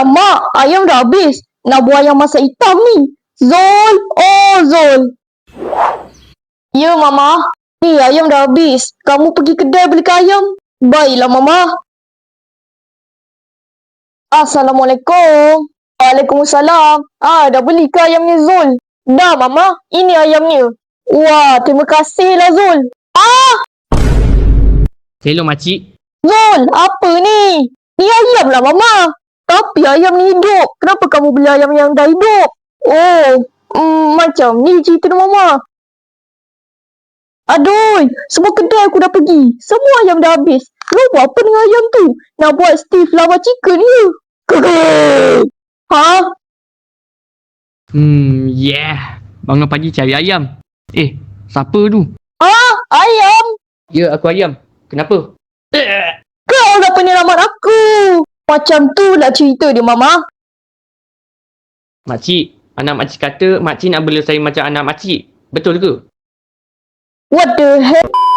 Alamak, ayam dah habis. Nak buat ayam masak hitam ni. Zul, oh Zul. Ya, Mama. Ni ayam dah habis. Kamu pergi kedai belikan ayam. Baiklah, Mama. Assalamualaikum. Waalaikumsalam. Ah, dah beli ke ayam ni Zul? Dah, Mama. Ini ayamnya. Wah, terima kasihlah Zul. Hello makcik. Zul, apa ni? Ni ayam lah Mama. Tapi ayam ni hidup. Kenapa kamu beli ayam yang dah hidup? Oh, mm, macam ni cerita dia Mama. Aduh, semua kedai aku dah pergi. Semua ayam dah habis. Lu buat apa dengan ayam tu? Nak buat Steve lava chicken ke? Kekek. Ha? Hmm, yeah. Bangun pagi cari ayam. Eh, siapa tu? Ah, ayam? Ya, aku ayam. Kenapa? Kau dah penyelamat aku. Macam tu lah cerita dia Mama. Makcik, anak makcik kata makcik nak bela saya macam anak makcik. Betul ke? What the hell?